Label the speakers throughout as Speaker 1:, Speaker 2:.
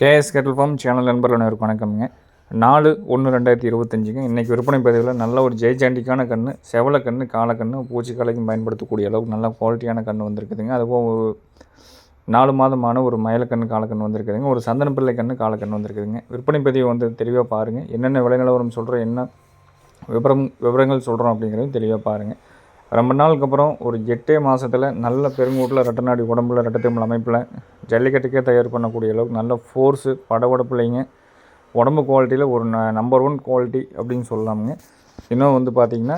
Speaker 1: KS கேட்டல் form channel நண்பர்கள் அனைவருக்கும் வணக்கம்ங்க. நாலு ஒன்று ரெண்டாயிரத்தி இருபத்தஞ்சுங்க. இன்றைக்கி விற்பனை பதிவில் நல்ல ஒரு ஜெய்ஜாண்டிக்கான கன்று செவலை கன்று காலக்கன்று பூச்சிக்காலைக்கும் பயன்படுத்தக்கூடிய அளவுக்கு நல்ல குவாலிட்டியான கன்று வந்திருக்குதுங்க. அதுபோக ஒரு நாலு மாதமான ஒரு மயிலக்கன்று காலக்கன்று வந்திருக்குதுங்க. ஒரு சந்தன பிள்ளை கன்று காலக்கன்று வந்திருக்குதுங்க. விற்பனை பதிவு வந்து தெளிவாக பாருங்கள் என்னென்ன விலை நிலவரம் சொல்கிறோம் என்ன விவரம் விவரங்கள் சொல்கிறோம் அப்படிங்கிறது தெளிவாக பாருங்கள் ரொம்ப நாளுக்கு அப்புறம் ஒரு எட்டே மாதத்தில் நல்ல பெருங்கூட்டில் ரெட்டநாடி உடம்புல ரெட்டத்தமிழ் அமைப்பில் ஜல்லிக்கட்டுக்கே தயார் பண்ணக்கூடிய அளவுக்கு நல்ல ஃபோர்ஸு படபடப்புலைங்க. உடம்பு குவாலிட்டியில் ஒரு ந நம்பர் ஒன் குவாலிட்டி அப்படின்னு சொல்லலாமுங்க இன்னும் வந்து பார்த்திங்கன்னா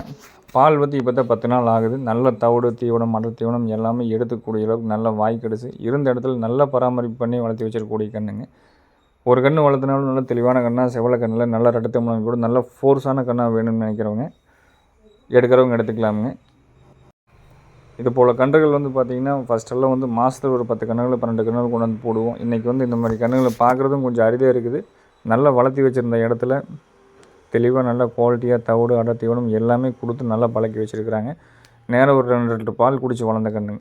Speaker 1: பால் பற்றி இப்போ தான் பத்து நாள் ஆகுது. நல்ல தவிடு தீவனம் மடல் தீவனம் எல்லாமே எடுத்துக்கூடிய அளவுக்கு நல்ல வாய் கிடச்சி இருந்த இடத்துல நல்ல பராமரிப்பு பண்ணி வளர்த்தி வச்சிருக்கக்கூடிய கண்ணுங்க. ஒரு கன்று வளர்த்தினாலும் நல்ல தெளிவான கண்ணாக செவலை கண்ணில் நல்ல ரெட்டத்தமிழ் கூட நல்ல ஃபோர்ஸான கண்ணாக வேணும்னு நினைக்கிறவங்க எடுக்கிறவங்க எடுத்துக்கலாமுங்க. இது போல் கன்றுகள் வந்து பார்த்திங்கன்னா ஃபஸ்ட்டெல்லாம் வந்து மாதத்தில் ஒரு பத்து கன்றுகள் பன்னெண்டு கன்றுகள் கொண்டு வந்து போடுவோம். இன்றைக்கி வந்து இந்த மாதிரி கன்றுகளை பார்க்குறதும் கொஞ்சம் அரிதாக இருக்குது. நல்லா வளர்த்தி வச்சுருந்த இடத்துல தெளிவாக நல்லா குவாலிட்டியாக தவிடு அடை தீவனம் எல்லாமே கொடுத்து நல்லா பழக்கி வச்சுருக்குறாங்க. நேரம் ஒரு ரெண்டு லிட்டர் பால் குடித்து வளர்ந்த கன்று.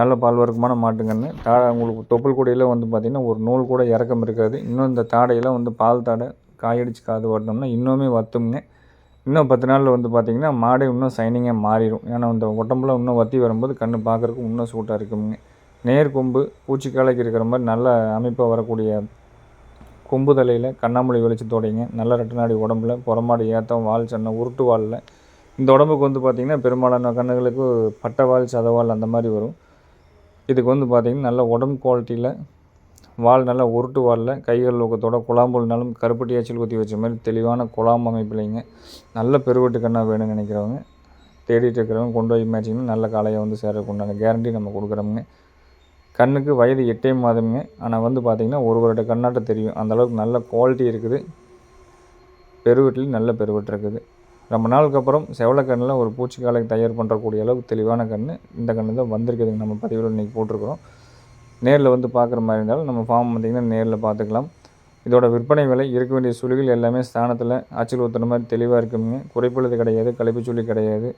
Speaker 1: நல்ல பால் வர்க்கமான மாட்டுங்கன்று தா உங்களுக்கு தொப்புள் கூடையில் வந்து பார்த்திங்கன்னா ஒரு நூல் கூட இறக்கம் இருக்காது. இன்னும் இந்த தாடையெல்லாம் வந்து பால் தாடை காயடிச்சு காது வரணும்னா இன்னுமே வத்துங்க இன்னும் பத்து நாளில் வந்து பார்த்திங்கன்னா மாடு இன்னும் சைனிங்காக மாறிடும் ஏன்னா இந்த உடம்புல இன்னும் வத்தி வரும்போது கண் பார்க்குறதுக்கு இன்னும் சூட்டாக இருக்குங்க நேர் கொம்பு பூச்சிக்காலைக்கு இருக்கிற மாதிரி நல்ல அமைப்பாக வரக்கூடிய கொம்பு தலையில் கண்ணாமொழி வெளிச்சத்தோடைங்க நல்ல ரெட்டநாடி உடம்புல புறமாடு ஏத்தம் வால் சன்ன உருட்டு வாலில். இந்த உடம்புக்கு வந்து பார்த்திங்கன்னா பெரும்பாலான கண்ணுகளுக்கு பட்டவால் சதவால் அந்த மாதிரி வரும். இதுக்கு வந்து பார்த்திங்கன்னா நல்ல உடம்பு குவாலிட்டியில் வால் நல்லா உருட்டு வாலில் கைகள் ஊக்கத்தோட குழாம்புல்னாலும் கருப்பட்டி ஏச்சல் குத்தி வச்ச மாதிரி தெளிவான குழாம் அமைப்பிலைங்க நல்ல பெருவெட்டு கண்ணாக வேணும்னு நினைக்கிறவங்க தேடிட்டு இருக்கிறவங்க கொண்டு போய் மேட்சிங்கன்னா நல்ல காலையை வந்து சேரக்கு உண்டான கேரண்டி நம்ம கொடுக்குறோமுங்க. கண்ணுக்கு வயது எட்டே மாதமுங்க. ஆனால் வந்து பார்த்திங்கன்னா ஒரு வருட கண்ணாட்ட தெரியும். அந்தளவுக்கு நல்ல குவாலிட்டி இருக்குது. பெருவெட்டிலையும் நல்ல பெருவெட்டு இருக்குது. ரொம்ப நாளுக்கு அப்புறம் செவலக்கண்ணில் ஒரு பூச்சிக்காலைக்கு தயார் பண்ணுறக்கூடிய அளவுக்கு தெளிவான கன்று இந்த கன்று தான் வந்திருக்குதுங்க. நம்ம பதிவில் இன்றைக்கி போட்டிருக்கிறோம். நேரில் வந்து பார்க்குற மாதிரி இருந்தாலும் நம்ம ஃபார்ம் பார்த்திங்கன்னா நேரில் பார்த்துக்கலாம். இதோட விற்பனை விலை இருக்க வேண்டிய சுழிகள் எல்லாமே ஸ்தானத்தில் அச்சில் ஊற்றுற மாதிரி தெளிவாக இருக்குங்க. குறைப்புள்ளது கிடையாது கழிப்பு சுழி கிடையாது.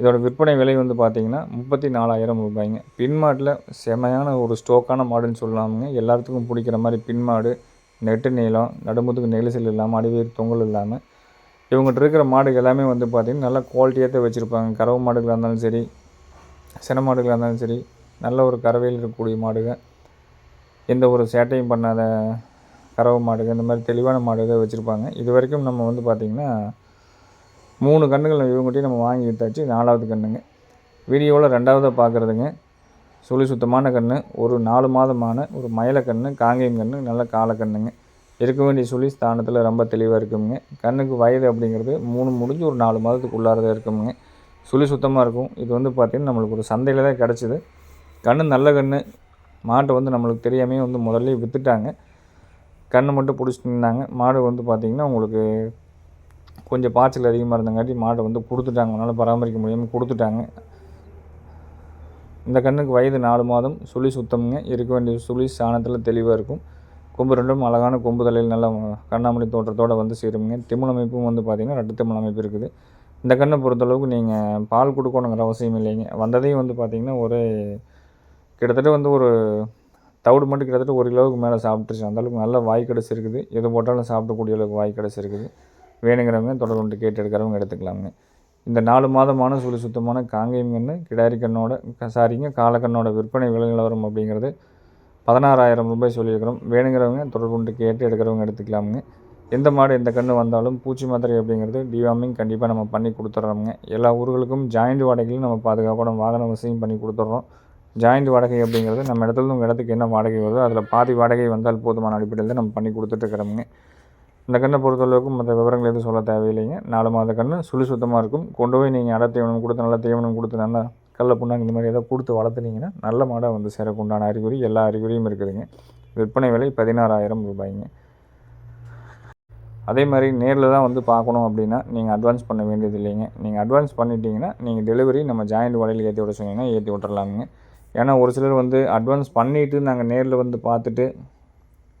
Speaker 1: இதோட விற்பனை விலை வந்து பார்த்திங்கன்னா முப்பத்தி நாலாயிரம் ரூபாய்ங்க. பின்மாட்டில் செமையான ஒரு ஸ்டோக்கான மாடுன்னு சொல்லலாமுங்க. எல்லாத்துக்கும் பிடிக்கிற மாதிரி பின்மாடு நெட்டு நீளம் நடுமுதுக்கு நெலிசல் இல்லாமல் அடிவேர் தொங்கல் இல்லாமல் இவங்ககிட்ட இருக்கிற மாடுகள் எல்லாமே வந்து பார்த்திங்கன்னா நல்லா குவாலிட்டியாக தான் வச்சுருப்பாங்க. கறவு மாடுகளாக இருந்தாலும் சரி சின மாடுகளாக இருந்தாலும் சரி நல்ல ஒரு கறவையில் இருக்கக்கூடிய மாடுங்க எந்த ஒரு சேட்டையும் பண்ணாத கறவை மாடுகள் இந்த மாதிரி தெளிவான மாடுகள் வச்சுருப்பாங்க. இது வரைக்கும் நம்ம வந்து பார்த்திங்கன்னா மூணு கன்றுகள் இவங்ககிட்டயும் நம்ம வாங்கி விட்டாச்சு நாலாவது கன்றுங்க. வீடியோவில் ரெண்டாவதாக பார்க்குறதுங்க. சுழி சுத்தமான கன்று ஒரு நாலு மாதமான ஒரு மயிலக்கன்று காங்கேயம் கன்று நல்ல காலக்கண்ணுங்க இருக்க வேண்டிய சுழி ஸ்தானத்தில் ரொம்ப தெளிவாக இருக்குங்க. கண்ணுக்கு வயது அப்படிங்கிறது மூணு முடிஞ்சு ஒரு நாலு மாதத்துக்குள்ளாரதான் இருக்குங்க. சுழி சுத்தமாக இருக்கும். இது வந்து பார்த்திங்கன்னா நம்மளுக்கு ஒரு சந்தையில் தான் கிடச்சிது. கன்று நல்ல கன்று மாட்டை வந்து நம்மளுக்கு தெரியாமே வந்து முதல்ல விற்றுட்டாங்க கன்று மட்டும் பிடிச்சிட்டு இருந்தாங்க மாடு வந்து பார்த்திங்கன்னா உங்களுக்கு கொஞ்சம் பாய்ச்சல் அதிகமாக இருந்தங்காட்டி மாட்டை வந்து கொடுத்துட்டாங்க. அதனால் பராமரிக்க முடியாமல் கொடுத்துட்டாங்க. இந்த கண்ணுக்கு வயது நாலு மாதம். சுழி சுத்தம்ங்க. இருக்க வேண்டிய சுழி சாணத்தில் தெளிவாக இருக்கும். கொம்பு ரெண்டும் அழகான கொம்பு தலையில் நல்ல கண்ணாமணி தோற்றத்தோடு வந்து சேருங்க திமிழ் அமைப்பும் வந்து பார்த்திங்கன்னா ரெட்டு திமிழ் அமைப்பு இருக்குது. இந்த கண்ணை பொறுத்தளவுக்கு நீங்கள் பால் கொடுக்கணுங்கிற அவசியம் இல்லைங்க. வந்ததையும் வந்து பார்த்திங்கன்னா ஒரு கிட்டத்தட்ட வந்து ஒரு தவிடு மட்டும் கிட்டத்தட்ட ஒரு கிலோவுக்கு மேலே சாப்பிட்டுருச்சு. அந்தளவுக்கு நல்ல வாய் கிடச்சிருக்குது எது போட்டாலும் சாப்பிடக்கூடிய அளவுக்கு வாய் கிடச்சிருக்குது வேணுங்கிறவங்க தொடர்பு கொண்டு கேட்டு எடுக்கிறவங்க எடுத்துக்கலாமுங்க. இந்த நாலு மாதமான சுழி சுத்தமான காங்கேயம் கன்று கிடாரி கண்ணோட சாரிங்க காலக்கண்ணோட விற்பனை விலை நிலவரம் அப்படிங்கிறது பதினாறாயிரம் ரூபாய் சொல்லியிருக்கிறோம். வேணுங்கிறவங்க தொடர்பு கொண்டு கேட்டு எடுக்கிறவங்க எடுத்துக்கலாமுங்க. எந்த மாடு எந்த கன்று வந்தாலும் பூச்சி மாத்திரை அப்படிங்கிறது டிவார்மிங் கண்டிப்பாக நம்ம பண்ணி கொடுத்துட்றோங்க எல்லா ஊர்களுக்கும் ஜாயிண்ட் வாடகையிலும் நம்ம பாதுகாப்பான வாகன வசதியும் பண்ணி கொடுத்துட்றோம் ஜாயிண்ட் வாடகை அப்படிங்கிறது நம்ம இடத்துல உங்கள் இடத்துக்கு என்ன வாடகை வருதோ அதில் பாதி வாடகை வந்தால் போதுமான அடிப்படையில் தான் நம்ம பண்ணி கொடுத்துட்ருக்குறோங்க இந்த கண்ணை பொறுத்தளவுக்கு மற்ற விவரங்கள் எதுவும் சொல்ல தேவையில்லைங்க. நாலு மாத கன்று சுழி சுத்தமாக இருக்கும். கொண்டு போய் நீங்கள் அடை தீவனம் கொடுத்து நல்லா தீவனம் கொடுத்து நல்லா கடல புண்ணாங்க இந்த மாதிரி ஏதாவது கொடுத்து வளர்த்துனீங்கன்னா நல்ல மாடாக வந்து சேரக்கு உண்டான அறிகுறி எல்லா அறிகுறியும் இருக்குதுங்க. விற்பனை விலை பதினாறாயிரம் ரூபாய்ங்க. அதே மாதிரி நேரில் தான் வந்து பார்க்கணும் அப்படின்னா நீங்கள் அட்வான்ஸ் பண்ண வேண்டியது இல்லைங்க. நீங்கள் அட்வான்ஸ் பண்ணிட்டீங்கன்னா நீங்கள் டெலிவரி நம்ம ஜாயிண்ட் வலையில் ஏற்றி விட சொன்னீங்கன்னா ஏற்றி விட்டுறலாமுங்க. ஏன்னா ஒரு சிலர் வந்து அட்வான்ஸ் பண்ணிவிட்டு நாங்கள் நேரில் வந்து பார்த்துட்டு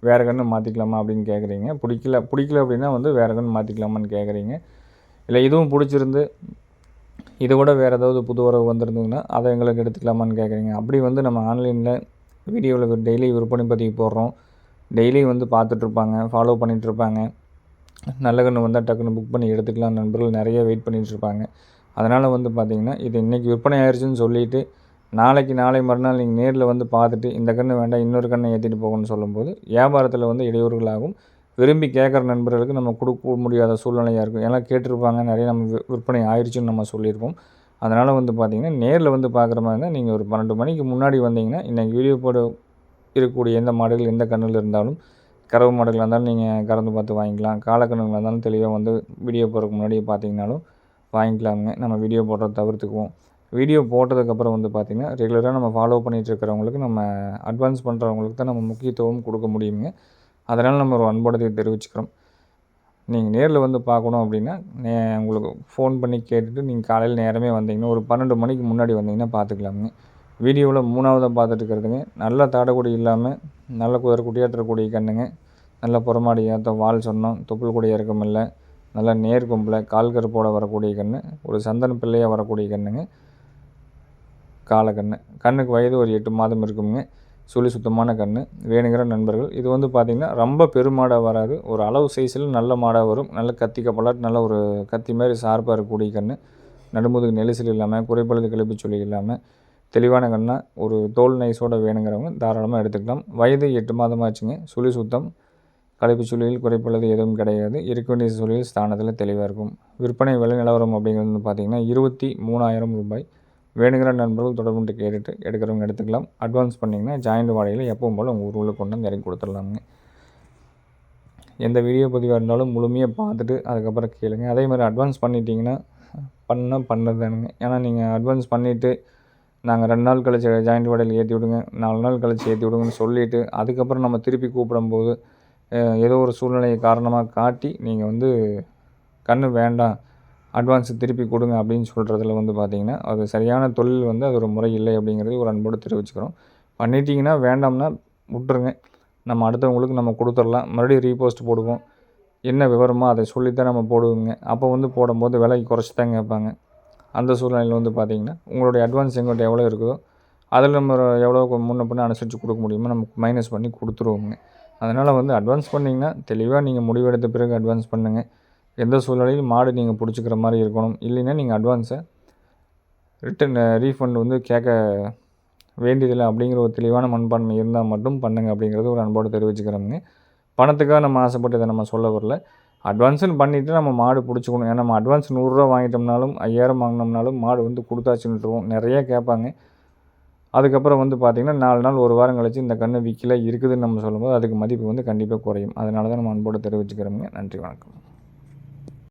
Speaker 1: வேறு கன்று மாற்றிக்கலாமா அப்படின்னு கேட்குறீங்க பிடிக்கல பிடிக்கல அப்படின்னா வந்து வேறு கன்று மாற்றிக்கலாமான்னு கேட்குறீங்க இல்லை இதுவும் பிடிச்சிருந்து இதை விட வேறு ஏதாவது புது உறவு வந்திருந்ததுன்னா அதை எங்களுக்கு எடுத்துக்கலாமான்னு கேட்குறீங்க அப்படி வந்து நம்ம ஆன்லைனில் வீடியோவில் டெய்லி விற்பனை பதிவு போடுறோம். டெய்லி வந்து பார்த்துட்ருப்பாங்க ஃபாலோ பண்ணிகிட்ருப்பாங்க நல்ல கன்று வந்தால் டக்குன்னு புக் பண்ணி எடுத்துக்கலாம் நண்பர்கள். நிறைய வெயிட் பண்ணிகிட்ருப்பாங்க அதனால் வந்து பார்த்திங்கன்னா இது இன்றைக்கி விற்பனை ஆயிடுச்சுன்னு சொல்லிவிட்டு நாளைக்கு நாளை மறுநாள் நீங்கள் நேரில் வந்து பார்த்துட்டு இந்த கன்று வேண்டாம் இன்னொரு கண்ணை ஏற்றிட்டு போகணும்னு சொல்லும்போது வியாபாரத்தில் வந்து இடையூறுகளாகும். விரும்பி கேட்குற நண்பர்களுக்கு நம்ம கொடுக்க முடியாத சூழ்நிலையாக இருக்கும். ஏன்னா கேட்டிருப்பாங்க நிறைய நம்ம விற்பனை ஆயிடுச்சுன்னு நம்ம சொல்லியிருப்போம். அதனால் வந்து பார்த்திங்கன்னா நேரில் வந்து பார்க்குற மாதிரி இருந்தால் நீங்கள் ஒரு பன்னெண்டு மணிக்கு முன்னாடி வந்தீங்கன்னா இன்றைக்கி வீடியோ போட இருக்கக்கூடிய எந்த மாடுகள் எந்த கண்ணில் இருந்தாலும் கறவு மாடுகளாக இருந்தாலும் நீங்கள் கறந்து பார்த்து வாங்கிக்கலாம். காலக்கண்ணுகளாக இருந்தாலும் தெளிவாக வந்து வீடியோ போடுறதுக்கு முன்னாடி பார்த்தீங்கனாலும் வாங்கிக்கலாமுங்க. நம்ம வீடியோ போடுறத தவிர்த்துக்குவோம். வீடியோ போட்டதுக்கப்புறம் வந்து பார்த்திங்கன்னா ரெகுலராக நம்ம ஃபாலோ பண்ணிகிட்ருக்கிறவங்களுக்கு நம்ம அட்வான்ஸ் பண்ணுறவங்களுக்கு தான் நம்ம முக்கியத்துவம் கொடுக்க முடியுங்க. அதனால் நம்ம ஒரு அன்போடத்தை தெரிவிச்சுக்கிறோம். நீங்கள் நேரில் வந்து பார்க்கணும் அப்படின்னா நே உங்களுக்கு ஃபோன் பண்ணி கேட்டுட்டு நீங்கள் காலையில் நேரமே வந்தீங்கன்னா ஒரு பன்னெண்டு மணிக்கு முன்னாடி வந்தீங்கன்னா பார்த்துக்கலாமுங்க. வீடியோவில் மூணாவதாக பார்த்துட்டு இருக்கிறதுங்க நல்ல தாடக்குடி இல்லாமல் நல்ல குதிரை குட்டியாட்டுறக்கூடிய கண்ணுங்க. நல்ல புறமாடி ஏற்ற வால் சொன்னோம் தொப்புள் கூடிய இறக்கம் இல்லை. நல்ல நேர் கொம்பில் கால் கருப்போட வரக்கூடிய கன்று ஒரு சந்தன பிள்ளையாக வரக்கூடிய கண்ணுங்க. காலக்கண்ணு கண்ணுக்கு வயது ஒரு எட்டு மாதம் இருக்குங்க. சுழி சுத்தமான கன்று வேணுங்கிற நண்பர்கள் இது வந்து பார்த்திங்கன்னா ரொம்ப பெருமாடாக வராது. ஒரு அளவு சைஸில் நல்ல மாடாக வரும். நல்ல கத்தி கப்பலாட்டு நல்ல ஒரு கத்தி மாதிரி சார்பாக இருக்கக்கூடிய கன்று நடுமுதுக்கு நெலிசல் இல்லாமல் குறைப்பழுது கிளப்பி சொல்லி இல்லாமல் தெளிவான கண்ணா ஒரு தோல் நைஸோடு வேணுங்கிறவங்க தாராளமாக எடுத்துக்கலாம். வயது எட்டு மாதமாச்சுங்க. சுழி சுத்தம். களைப்பு சுழியில் குறைப்புள்ளது எதுவும் கிடையாது. இருக்க வேண்டிய சுழியில் ஸ்தானத்தில் தெளிவாக இருக்கும். விற்பனை விலை நிலவரம் அப்படிங்கிறது வந்து பார்த்திங்கன்னா இருபத்தி மூணாயிரம் ரூபாய். வேணுங்கிற நண்பர்கள் தொடர்புட்டு கேட்டுட்டு எடுக்கிறவங்க எடுத்துக்கலாம். அட்வான்ஸ் பண்ணிங்கன்னா ஜாயிண்ட் வாடகையில் எப்பவும் போல் உங்கள் ஊரில் கொண்டு வந்து இறங்கி கொடுத்துடலாங்க. எந்த வீடியோ பதிவாக இருந்தாலும் முழுமையாக பார்த்துட்டு அதுக்கப்புறம் கேளுங்க. அதே மாதிரி அட்வான்ஸ் பண்ணிட்டீங்கன்னா பண்ணால் பண்ணதானுங்க ஏன்னா நீங்கள் அட்வான்ஸ் பண்ணிவிட்டு நாங்கள் ரெண்டு நாள் கழிச்சு ஜாயிண்ட் வாடையில் ஏற்றி விடுங்க நாலு நாள் கழிச்சு ஏற்றி விடுங்கன்னு சொல்லிவிட்டு அதுக்கப்புறம் நம்ம திருப்பி கூப்பிடும்போது ஏதோ ஒரு சூழ்நிலையை காரணமாக காட்டி நீங்கள் வந்து கன்று வேண்டாம் அட்வான்ஸு திருப்பி கொடுங்க அப்படின்னு சொல்கிறதுல வந்து பார்த்திங்கன்னா அது சரியான தொழில் வந்து அது ஒரு முறை இல்லை அப்படிங்கிறது ஒரு அன்போடு தெரிவிச்சுக்கிறோம். பண்ணிட்டீங்கன்னா வேண்டாம்னா விட்டுருங்க. நம்ம அடுத்தவங்களுக்கு நம்ம கொடுத்துடலாம். மறுபடியும் ரீபோஸ்ட் போடுவோம். என்ன விவரமோ அதை சொல்லித்தான் நம்ம போடுவோங்க அப்போ வந்து போடும்போது விலை குறைச்சி தான் கேட்பாங்க. அந்த சூழ்நிலையில் வந்து பார்த்தீங்கன்னா உங்களுடைய அட்வான்ஸ் எங்கள்கிட்ட எவ்வளோ இருக்குதோ அதில் நம்ம எவ்வளோ முன்னே முன்ன பின்ன அனுசரித்து கொடுக்க முடியுமோ நமக்கு மைனஸ் பண்ணி கொடுத்துருவோங்க. அதனால் வந்து அட்வான்ஸ் பண்ணிங்கன்னா தெளிவாக நீங்கள் முடிவெடுத்த பிறகு அட்வான்ஸ் பண்ணுங்கள் எந்த சூழ்நிலையிலும் மாடு நீங்கள் பிடிச்சிக்கிற மாதிரி இருக்கணும். இல்லைன்னா நீங்கள் அட்வான்ஸை ரிட்டன் ரீஃபண்ட் வந்து கேட்க வேண்டியதில்லை அப்படிங்கிற ஒரு தெளிவான மண்பான்மை இருந்தால் மட்டும் பண்ணுங்க அப்படிங்கிறது ஒரு அன்போடு தெரிவிச்சுக்கிறோங்க பணத்துக்காக நம்ம ஆசைப்பட்டு இதை நம்ம சொல்ல வரல. அட்வான்ஸுன்னு பண்ணிவிட்டு நம்ம மாடு பிடிச்சிக்கணும். ஏன்னா நம்ம அட்வான்ஸ் நூறுரூவா வாங்கிட்டோம்னாலும் ஐயாயிரம் வாங்கினோம்னாலும் மாடு வந்து கொடுத்தாச்சுன்ட்டுருவோம் நிறைய கேட்பாங்க. அதுக்கப்புறம் வந்து பார்த்திங்கன்னா நாலு நாள் ஒரு வாரம் கழிச்சு இந்த கன்று விற்கல இருக்குதுன்னு நம்ம சொல்லும்போது அதுக்கு மதிப்பு வந்து கண்டிப்பாக குறையும். அதனால தான் நம்ம அன்போடு தெரிவிச்சுக்கிறோங்க நன்றி வணக்கம்.